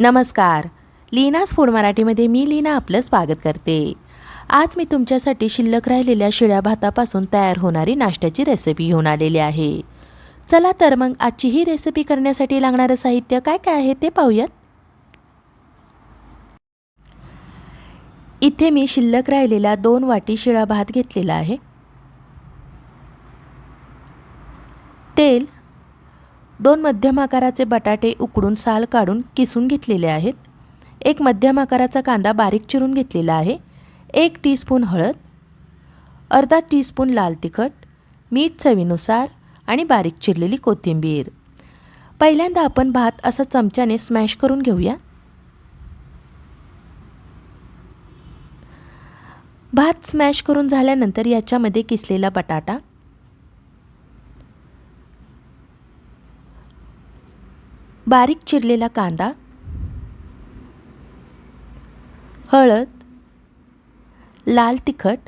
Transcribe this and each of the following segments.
नमस्कार. लीनाच फूड मराठीमध्ये मी लीना आपलं स्वागत करते. आज मी तुमच्यासाठी शिल्लक राहिलेल्या शिळ्या भातापासून तयार होणारी नाश्त्याची रेसिपी घेऊन आलेली आहे. चला तर मग आजची ही रेसिपी करण्यासाठी लागणारं साहित्य काय काय आहे ते पाहूयात. इथे मी शिल्लक राहिलेला दोन वाटी शिळा भात घेतलेला आहे. तेल दोन मध्यम आकाराचे बटाटे उकडून साल काढून किसून घेतलेले आहेत. एक मध्यम आकाराचा कांदा बारीक चिरून घेतलेला आहे. एक टीस्पून हळद अर्धा टीस्पून लाल तिखट मीठ चवीनुसार आणि बारीक चिरलेली कोथिंबीर. पहिल्यांदा आपण भात असा चमच्याने स्मॅश करून घेऊया. भात स्मॅश करून झाल्यानंतर याच्यामध्ये किसलेला बटाटा बारीक चिरलेला कांदा हळद लाल तिखट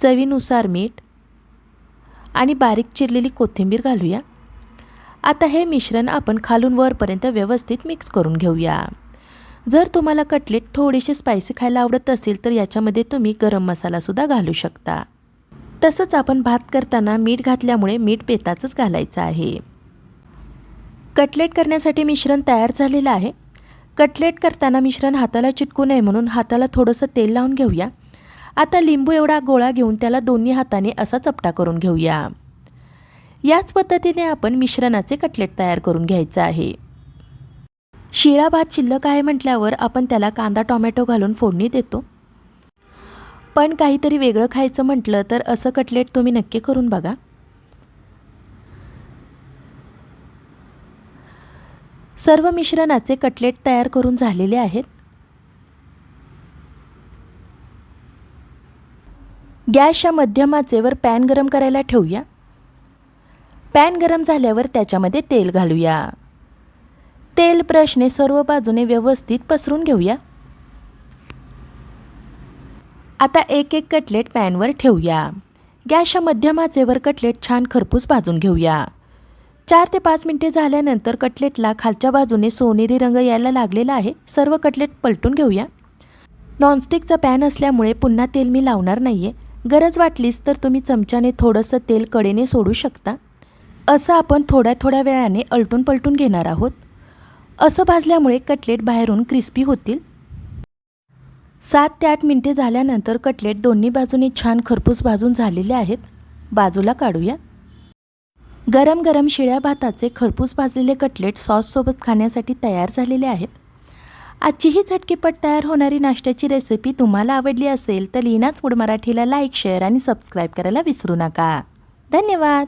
चवीनुसार मीठ आणि बारीक चिरलेली कोथिंबीर घालूया. आता हे मिश्रण आपण खालून वरपर्यंत व्यवस्थित मिक्स करून घेऊया. जर तुम्हाला कटलेट थोडेसे स्पायसी खायला आवडत असेल तर याच्यामध्ये तुम्ही गरम मसालासुद्धा घालू शकता. तसंच आपण भात करताना मीठ घातल्यामुळे मीठ बेताचंच घालायचं आहे. कटलेट करण्यासाठी मिश्रण तयार झालेलं आहे. कटलेट करताना मिश्रण हाताला चिटकू नये म्हणून हाताला थोडंसं तेल लावून घेऊया. आता लिंबू एवढा गोळा घेऊन त्याला दोन्ही हाताने असा चपटा करून घेऊया. याच पद्धतीने आपण मिश्रणाचे कटलेट तयार करून घ्यायचं आहे. शिळा भात शिल्लक आहे म्हटल्यावर आपण त्याला कांदा टोमॅटो घालून फोडणी देतो. पण काहीतरी वेगळं खायचं म्हटलं तर असं कटलेट तुम्ही नक्की करून बघा. सर्व मिश्रणाचे कटलेट तयार करून झालेले आहेत. गॅसच्या मध्यम आचेवर पॅन गरम करायला ठेवूया. पॅन गरम झाल्यावर त्याच्यामध्ये तेल घालूया. तेल ब्रशने सर्व बाजूने व्यवस्थित पसरून घेऊया. आता एक एक कटलेट पॅनवर ठेवूया. गॅसच्या मध्यम आचेवर कटलेट छान खरपूस भाजून घेऊया. चार ते पाच मिनिटे झाल्यानंतर कटलेटला खालच्या बाजूने सोनेरी रंग यायला लागलेला आहे. सर्व कटलेट पलटून घेऊया. नॉनस्टिकचा पॅन असल्यामुळे पुन्हा तेल मी लावणार नाही आहे गरज वाटलीच तर तुम्ही चमच्याने थोडंसं तेल कडेने सोडू शकता. असं आपण थोड्या थोड्या वेळाने अलटून पलटून घेणार आहोत. असं भाजल्यामुळे कटलेट बाहेरून क्रिस्पी होतील. सात ते आठ मिनटे झाल्यानंतर कटलेट दोन्ही बाजूने छान खरपूस भाजून झालेले आहेत. बाजूला काढूया. गरम गरम शिळ्या भाताचे खरपूस भाजलेले कटलेट सॉससोबत खाण्यासाठी तयार झालेले आहेत. आजची ही झटकीपट तयार होणारी नाश्त्याची रेसिपी तुम्हाला आवडली असेल तर लीनाच फूड मराठीला लाईक शेअर आणि सबस्क्राईब करायला विसरू नका. धन्यवाद!